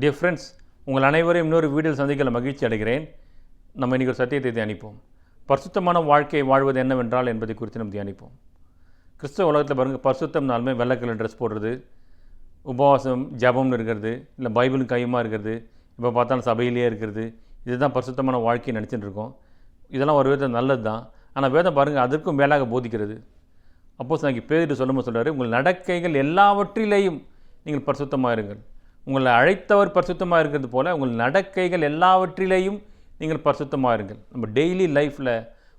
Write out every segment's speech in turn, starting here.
Dear friends உங்கள் அனைவரையும் இன்னொரு வீடியோ சந்திக்கல மகிழ்ச்சி அடைகிறேன். நம்ம இன்றைக்கி ஒரு சத்தியத்தை தியானிப்போம். பரிசுத்தமான வாழ்க்கையை வாழ்வது என்னவென்றால் என்பதை குறித்து நம்ம தியானிப்போம். கிறிஸ்தவ உலகத்தில் பாருங்கள் பரிசுத்தம்னாலுமே வெள்ளை கலர் ட்ரெஸ் போடுறது உபவாசம் ஜபம்னு இருக்கிறது இல்லை பைபிளும் கையுமா இருக்கிறது இப்போ பார்த்தாலும் சபையிலேயே இருக்கிறது இதுதான் பரிசுத்தமான வாழ்க்கையை நினச்சிட்டு இருக்கோம். இதெல்லாம் ஒரு விதத்தில் நல்லது தான் ஆனால் வேதம் பாருங்கள் அதற்கும் மேலாக போதிக்கிறது. அப்போ நாங்கள் பேரிட்டு சொல்லும்போது சொல்கிறார் உங்கள் நடக்கைகள் எல்லாவற்றிலேயும் நீங்கள் பரிசுத்தமாக இருங்கள் உங்களை அழைத்தவர் பரிசுத்தமாக இருக்கிறது போல் உங்கள் நடக்கைகள் எல்லாவற்றிலேயும் நீங்கள் பரிசுத்தமாக இருங்கள். நம்ம டெய்லி லைஃப்பில்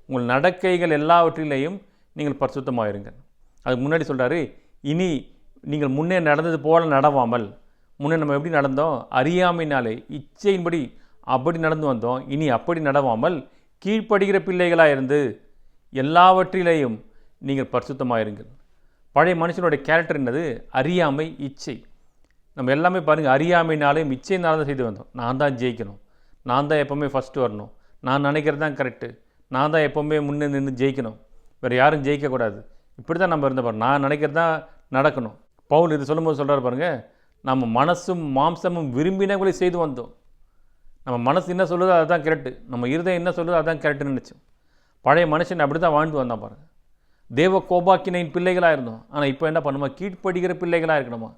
உங்கள் நடக்கைகள் எல்லாவற்றிலேயும் நீங்கள் பரிசுத்தமாக இருங்கள். அதுக்கு முன்னாடி சொல்கிறாரு இனி நீங்கள் முன்னே நடந்தது போல் நடவாமல் முன்னே நம்ம எப்படி நடந்தோம்? அறியாமைனாலே இச்சையின்படி அப்படி நடந்து வந்தோம் இனி அப்படி நடவாமல் கீழ்ப்படுகிற பிள்ளைகளாக இருந்து எல்லாவற்றிலேயும் நீங்கள் பரிசுத்தமாக இருங்கள். பழைய மனுஷனுடைய கேரக்டர் என்னது? அறியாமை இச்சை. நம்ம எல்லாமே பாருங்கள் அறியாமைனாலே இச்சையினால தான் செய்து வந்தோம். நான் தான் ஜெயிக்கணும். நான் தான் எப்போவுமே ஃபஸ்ட்டு வரணும். நான் நினைக்கிறது தான் கரெக்டு நான் தான் எப்போவுமே முன்னே நின்று ஜெயிக்கணும். வேறு யாரும் ஜெயிக்கக்கூடாது இப்படி தான் நம்ம இருந்த பாரு நான் நினைக்கிறது தான் நடக்கணும். பவுல் இது சொல்லும்போது சொல்கிறார் பாருங்கள் நம்ம மனசும் மாம்சமும் விரும்பினவங்களே செய்து வந்தோம். நம்ம மனசு என்ன சொல்லுதோ அதுதான் கரெக்டு நம்ம இருதயம் என்ன சொல்லுதோ அதுதான் கரெக்டுன்னு நினச்சோம். பழைய மனுஷன் அப்படி தான் வாழ்ந்து வந்தான் பாருங்கள் தேவ கோபாக்கினையின் பிள்ளைகளாக இருந்தோம் ஆனால் இப்போ என்ன பண்ணுமா? கீழ்ப்படுகிற பிள்ளைகளாக இருக்கணுமா?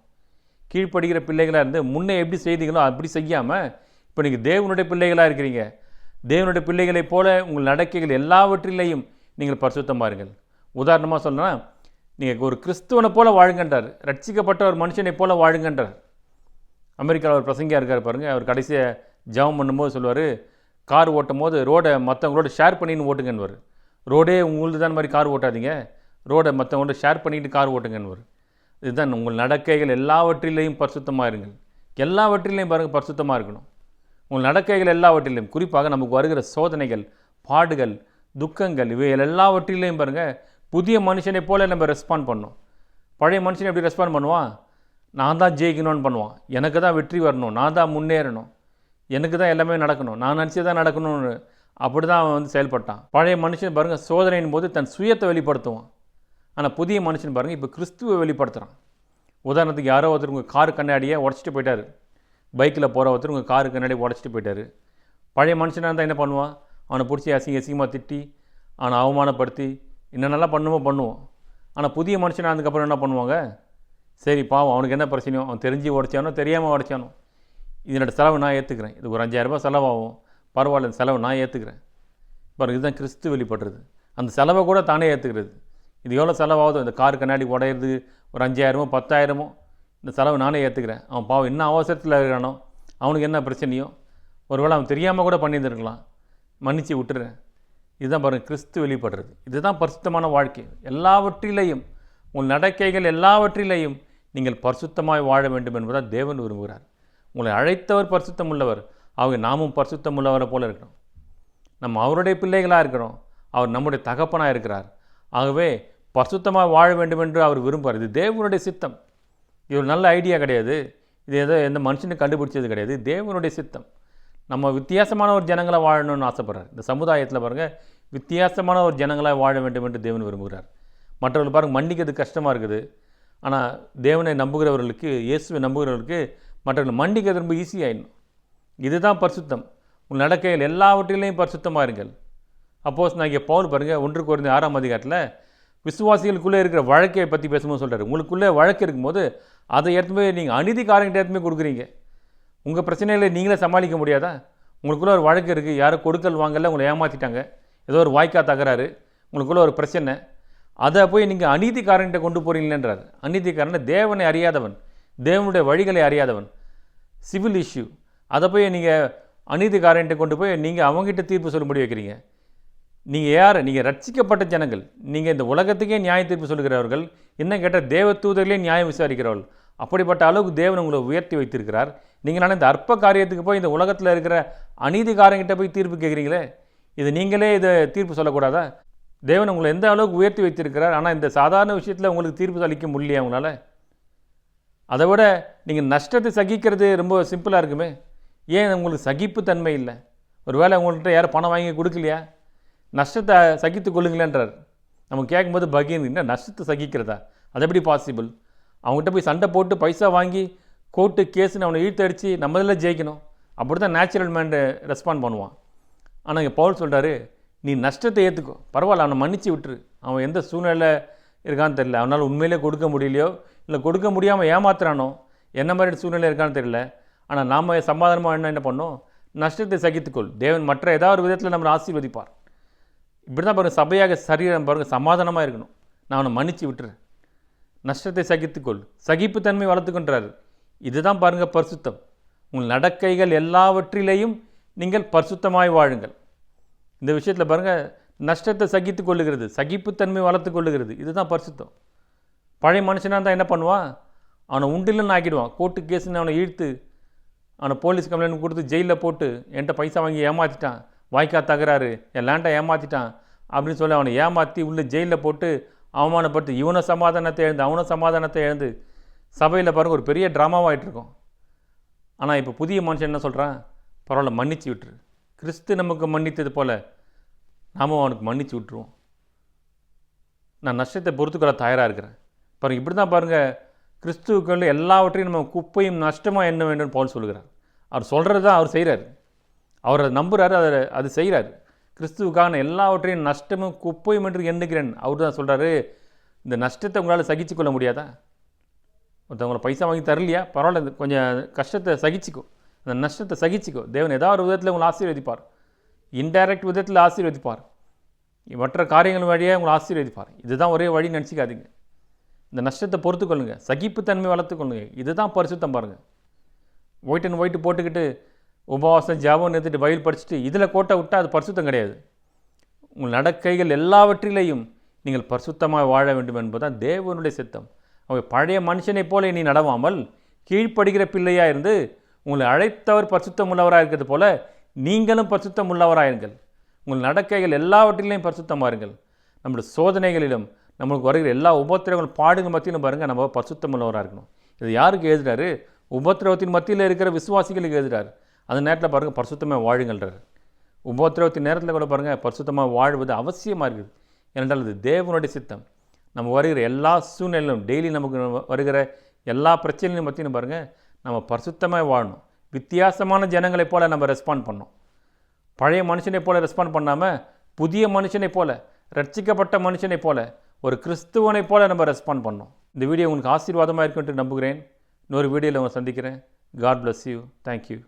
கீழ்ப்படுகிற பிள்ளைகளாக இருந்து முன்னே எப்படி செய்தீங்களோ அப்படி செய்யாமல் இப்போ நீங்கள் தேவனுடைய பிள்ளைகளாக இருக்கிறீங்க. தேவனுடைய பிள்ளைகளைப் போல உங்கள் நடக்கைகள் எல்லாவற்றிலேயும் நீங்கள் பரிசுத்தமாக இருங்கள் உதாரணமாக சொல்லணும்னா நீங்கள் ஒரு கிறிஸ்துவனை போல வாழுங்கன்றார் ரட்சிக்கப்பட்ட ஒரு மனுஷனைப் போல வாழுங்கன்றார். அமெரிக்காவில் ஒரு பிரசங்கியாக இருக்கார் பாருங்கள் அவர் கடைசியாக ஜெபம் பண்ணும்போது சொல்லுவார் கார் ஓட்டும் போது ரோடை மற்றவங்களோட ஷேர் பண்ணின்னு ஓட்டுங்கன்னுவார். ரோடே உங்களுக்கு தான் மாதிரி கார் ஓட்டாதீங்க. ரோடை மற்றவங்களோட ஷேர் பண்ணிட்டு கார் ஓட்டுங்கன்னுவார். இதுதான் உங்கள் நடக்கைகள் எல்லாவற்றிலையும் பரிசுத்தமாக இருங்கள். எல்லாவற்றிலையும் பாருங்கள் பரிசுத்தமாக இருக்கணும். உங்கள் நடக்கைகள் எல்லாவற்றிலையும் குறிப்பாக நமக்கு வருகிற சோதனைகள் பாடுகள் துக்கங்கள் இவை எல்லாவற்றிலையும் பாருங்கள் புதிய மனுஷனை போல நம்ம ரெஸ்பாண்ட் பண்ணணும். பழைய மனுஷன் எப்படி ரெஸ்பாண்ட் பண்ணுவான்? நான் தான் ஜெயிக்கணும்னு பண்ணுவான். எனக்கு தான் வெற்றி வரணும். நான் தான் முன்னேறணும். எனக்கு தான் எல்லாமே நடக்கணும். நான் நினச்சி தான் நடக்கணும்னு. அப்படி தான் அவன் வந்து செயல்பட்டான். பழைய மனுஷன் பாருங்கள் சோதனையின் போது தன் சுயத்தை வெளிப்படுத்துவான். ஆனால் புதிய மனுஷன் பாருங்கள் இப்போ கிறிஸ்துவை வெளிப்படுத்துகிறான் உதாரணத்துக்கு யாரோ ஒருத்தர் உங்கள் கார் கண்ணாடியை உடச்சிட்டு போயிட்டார். பைக்கில் போகிற ஒருத்தர் உங்கள் காரு கண்ணாடி உடச்சிட்டு போயிட்டார். பழைய மனுஷனாக இருந்தால் என்ன பண்ணுவான்? அவனை பிடிச்சி அசிங்க அசிங்கமாக திட்டி அவனை அவமானப்படுத்தி என்னென்னலாம் பண்ணுமோ பண்ணுவோம் ஆனால் புதிய மனுஷனாக அதுக்கப்புறம் என்ன பண்ணுவாங்க? சரி பாவம் அவனுக்கு என்ன பிரச்சனையோ அவன் தெரிஞ்சு உடச்சானோ தெரியாமல் உடச்சானோ. இதனோட செலவு நான் ஏற்றுக்கிறேன் இது ஒரு அஞ்சாயிரரூபா செலவாகும். பரவாயில்ல இந்த செலவு நான் ஏற்றுக்கிறேன் பாருங்க இதுதான் கிறிஸ்து வெளிப்படுறது. அந்த செலவை கூட தானே ஏற்றுக்கிறது இது எவ்வளோ செலவாகுதோ இந்த கார் கண்ணாடி உடையிறது ஒரு அஞ்சாயிரமோ பத்தாயிரமோ இந்த செலவு நானே ஏற்றுக்கிறேன் அவன் பாவம் என்ன அவசரத்தில் இருக்கிறானோ அவனுக்கு என்ன பிரச்சனையோ ஒருவேளை அவன் தெரியாமல் கூட பண்ணியிருந்துருக்கலாம். மன்னித்து விட்டுறேன். இதுதான் பாருங்கள் கிறிஸ்து வெளிப்படுறது. இதுதான் பரிசுத்தமான வாழ்க்கை. எல்லாவற்றிலையும் உங்கள் நடக்கைகள் எல்லாவற்றிலையும் நீங்கள் பரிசுத்தமாய் வாழ வேண்டும் என்பதால் தேவன் விரும்புகிறார். உங்களை அழைத்தவர் பரிசுத்தம் உள்ளவர். அவங்க நாமும் பரிசுத்தம் உள்ளவரை போல இருக்கிறோம். நம்ம அவருடைய பிள்ளைகளாக இருக்கிறோம். அவர் நம்முடைய தகப்பனாக இருக்கிறார். ஆகவே பரிசுத்தமாக வாழ வேண்டும் என்று அவர் விரும்புகிறார் இது தேவனுடைய சித்தம். இது ஒரு நல்ல ஐடியா கிடையாது. இது ஏதோ எந்த மனுஷனும் கண்டுபிடிச்சது கிடையாது. தேவனுடைய சித்தம். நம்ம வித்தியாசமான ஒரு ஜனங்களை வாழணும்னு ஆசைப்படுறார். இந்த சமுதாயத்தில் பாருங்கள் வித்தியாசமான ஒரு ஜனங்களாக வாழ வேண்டும் என்று தேவன் விரும்புகிறார். மற்றவர்கள் பாருங்கள் மன்னிக்கிறது கஷ்டமாக இருக்குது. ஆனால் தேவனை நம்புகிறவர்களுக்கு இயேசுவை நம்புகிறவர்களுக்கு மற்றவர்கள் மன்னிக்கிறது ரொம்ப ஈஸியாகிடும் இதுதான் பரிசுத்தம். உங்கள் நடக்கையில் எல்லாவற்றிலையும் பரிசுத்தமாக இருங்கள். அப்போஸ் நான் இங்கே பவுல் பாருங்கள் ஒன்று குறைந்த ஆறாம் அதிகாரத்தில் விசுவாசிகளுக்குள்ளே இருக்கிற வழக்கை பற்றி பேசும்போது சொல்கிறார் உங்களுக்குள்ளே வழக்கு இருக்கும்போது அதை எடுத்து போய் நீங்கள் அநீதிக்காரங்கிட்ட எடுத்து போய் கொடுக்குறீங்க. உங்கள் பிரச்சனைகளை நீங்களே சமாளிக்க முடியாதா? உங்களுக்குள்ளே ஒரு வழக்கு இருக்குது யாரும் கொடுக்கல் வாங்கல உங்களை ஏமாற்றிட்டாங்க ஏதோ ஒரு வாய்க்கா தகராறு உங்களுக்குள்ளே ஒரு பிரச்சனை அதை போய் நீங்கள் அநீதிக்காரன்கிட்ட கொண்டு போகிறீங்களேன்றார் அநீதிக்காரன் தேவனை அறியாதவன் தேவனுடைய வழிகளை அறியாதவன் சிவில் இஷ்யூ அதை போய் நீங்கள் அநீதிக்காரன்கிட்ட கொண்டு போய் நீங்கள் அவங்ககிட்ட தீர்ப்பு சொல்லும்படி வைக்கிறீங்க. நீங்கள் யார்? நீங்கள் ரட்சிக்கப்பட்ட ஜனங்கள். நீங்கள் இந்த உலகத்துக்கே நியாய தீர்ப்பு சொல்லுகிறவர்கள் இன்னும் கேட்டால் தேவ தூதர்களே நியாயம் விசாரிக்கிறவர்கள். அப்படிப்பட்ட அளவுக்கு தேவன் உங்களை உயர்த்தி வைத்திருக்கிறார். நீங்களான இந்த அற்ப காரியத்துக்கு போய் இந்த உலகத்தில் இருக்கிற அநீதிகாரங்கிட்ட போய் தீர்ப்பு கேட்குறீங்களே? இது நீங்களே இதை தீர்ப்பு சொல்லக்கூடாதா? தேவன் உங்களை எந்த அளவுக்கு உயர்த்தி வைத்திருக்கிறார்? ஆனால் இந்த சாதாரண விஷயத்தில் உங்களுக்கு தீர்ப்பு அளிக்க முடியலையா உங்களால்? அதை விட நீங்கள் நஷ்டத்தை சகிக்கிறது ரொம்ப சிம்பிளாக இருக்குமே. ஏன் உங்களுக்கு சகிப்பு தன்மை இல்லை? ஒருவேளை உங்கள்கிட்ட யாரும் பணம் வாங்கி கொடுக்கலையா? நஷ்டத்தை சகித்து கொள்ளுங்களேன்றார். நம்ம கேட்கும்போது பகீன் என்ன நஷ்டத்தை சகிக்கிறதா? அது எப்படி பாசிபிள் அவங்ககிட்ட போய் சண்டை போட்டு பைசா வாங்கி கோர்ட்டு கேஸுன்னு அவனை இழுத்தடிச்சு நம்ம இதில் ஜெயிக்கணும். அப்படி தான் நேச்சுரல் மேன் ரெஸ்பாண்ட் பண்ணுவான். ஆனால் இங்கே பவுல் சொல்கிறாரு நீ நஷ்டத்தை ஏற்றுக்கோ பரவாயில்ல அவனை மன்னிச்சு விட்டுரு. அவன் எந்த சூழ்நிலை இருக்கான்னு தெரியல. அவனால் உண்மையிலே கொடுக்க முடியலையோ? இல்லை கொடுக்க முடியாமல் ஏமாத்துறானோ? என்ன மாதிரி சூழ்நிலை இருக்கான்னு தெரியல. ஆனால் நாம் சமாதானமாக என்ன என்ன பண்ணோம்? நஷ்டத்தை சகித்துக்கொள் தேவன் மற்ற ஏதாவது ஒரு விதத்தில் நம்மளை ஆசீர்வதிப்பார். இப்படி தான் பாருங்கள் சபையாக சரீரம் பாருங்கள் சமாதானமாக இருக்கணும். நான் அவனை மன்னிச்சு விட்டுறேன். நஷ்டத்தை சகித்துக்கொள். சகிப்புத்தன்மை வளர்த்துக்கொண்டார் இதுதான் பாருங்கள் பரிசுத்தம். உங்கள் நடக்கைகள் எல்லாவற்றிலேயும் நீங்கள் பரிசுத்தமாய் வாழுங்கள். இந்த விஷயத்தில் பாருங்கள் நஷ்டத்தை சகித்து கொள்ளுகிறது சகிப்புத்தன்மை வளர்த்து கொள்ளுகிறது. இதுதான் பரிசுத்தம். பழைய மனுஷனாக இருந்தால் என்ன பண்ணுவான் அவனை உண்டிலன்னு ஆக்கிடுவான். கோர்ட்டு கேஸுன்னு அவனை இழுத்து அவனை போலீஸ் கம்ப்ளைண்ட் கொடுத்து ஜெயிலில் போட்டு என்கிட்ட பைசா வாங்கி ஏமாற்றிட்டான் வாய்க்கா தகராறு. என் லேண்டை ஏமாற்றிட்டான் அப்படின்னு சொல்லி அவனை ஏமாற்றி உள்ளே ஜெயிலில் போட்டு அவமானப்பட்டு இவனை சமாதானத்தை எழுந்து அவனை சமாதானத்தை எழுந்து சபையில் பாருங்கள் ஒரு பெரிய ட்ராமாவாகிட்டு இருக்கும் ஆனால் இப்போ புதிய மனுஷன் என்ன சொல்கிறான் பரவாயில்ல மன்னிச்சு விட்டுரு. கிறிஸ்து நமக்கு மன்னித்தது போல் நாம் அவனுக்கு மன்னிச்சு விட்டுருவோம். நான் நஷ்டத்தை பொறுத்துக்கொள்ள தயாராக இருக்கிறேன். பாருங்கள் இப்படி தான் பாருங்கள் கிறிஸ்துவுக்குள்ள எல்லாவற்றையும் நம்ம குப்பையும் நஷ்டமாக என்ன வேண்டும் போல் சொல்லுகிறார். அவர் சொல்கிறது தான் அவர் செய்கிறார் அவர் அதை நம்புகிறாரு அதை அது செய்கிறார் கிறிஸ்துவுக்கான எல்லாவற்றையும் நஷ்டமும் குப்பையும் என்று எண்ணுகிறேன். அவர் தான் சொல்கிறாரு இந்த நஷ்டத்தை உங்களால் சகிச்சு கொள்ள முடியாதா? ஒருத்தவங்களை பைசா வாங்கி தரலையா? பரவாயில்ல கொஞ்சம் கஷ்டத்தை சகிச்சிக்கோ. அந்த நஷ்டத்தை சகிச்சிக்கோ. தேவன் ஏதாவது ஒரு விதத்தில் உங்களை ஆசீர்வதிப்பார். இன்டைரக்ட் விதத்தில் ஆசீர்வதிப்பார். மற்ற காரியங்கள் வழியாக உங்களை ஆசீர்வதிப்பார். இதுதான் ஒரே வழி நினச்சிக்காதீங்க. இந்த நஷ்டத்தை பொறுத்துக்கொள்ளுங்க. சகிப்புத்தன்மை வளர்த்துக்கொள்ளுங்க. இதுதான் பரிசுத்தம் பாருங்கள் ஒயிட் அண்ட் ஒயிட் போட்டுக்கிட்டு உபவாசம் ஜாபம் நிறுத்திட்டு வயல் படிச்சுட்டு இதில் கோட்டை விட்டால் அது பரிசுத்தம் கிடையாது. உங்கள் நடக்கைகள் எல்லாவற்றிலையும் நீங்கள் பரிசுத்தமாக வாழ வேண்டும் என்பதுதான் தேவனுடைய சித்தம். அவங்க பழைய மனுஷனைப் போல நீ நடவாமல் கீழ்ப்படுகிற பிள்ளையாக இருந்து உங்களை அழைத்தவர் பரிசுத்தம் உள்ளவராக இருக்கிறது போல நீங்களும் பரிசுத்தம் உள்ளவராயிருங்கள் உங்கள் நடக்கைகள் எல்லாவற்றிலையும் பரிசுத்தமாக இருங்கள். நம்முடைய சோதனைகளிலும் நம்மளுக்கு வருகிற எல்லா உபத்திரவங்கள் பாடுங்க மத்தியிலும் பாருங்கள் நம்ம பரிசுத்தம் உள்ளவராக இருக்கணும். இது யாருக்கு எழுதுறாரு? உபத்திரவத்தின் மத்தியில் இருக்கிற விசுவாசிகளுக்கு எழுதுறாரு. அந்த நேரத்தில் பாருங்கள் பரிசுத்தமாக வாழுங்கள்ன்றார் உபத்திரவத்தின் நேரத்தில் கூட பாருங்கள் பரிசுத்தமாக வாழ்வது அவசியமாக இருக்குது. ஏனென்றால் இது தேவனுடைய சித்தம். நம்ம வருகிற எல்லா சூழ்நிலையிலும் டெய்லி நமக்கு வருகிற எல்லா பிரச்சனையும் பற்றியும் பாருங்கள் நம்ம பரிசுத்தமாக வாழணும். வித்தியாசமான ஜனங்களைப் போல் நம்ம ரெஸ்பாண்ட் பண்ணோம் பழைய மனுஷனைப் போல் ரெஸ்பாண்ட் பண்ணாமல் புதிய மனுஷனைப் போல் ரட்சிக்கப்பட்ட மனுஷனைப் போல் ஒரு கிறிஸ்துவனைப் போல் நம்ம ரெஸ்பாண்ட் பண்ணோம் இந்த வீடியோ உங்களுக்கு ஆசீர்வாதமாக இருக்குன்ட்டு நம்புகிறேன். இன்னொரு வீடியோவில் உங்களை சந்திக்கிறேன். God bless you thank you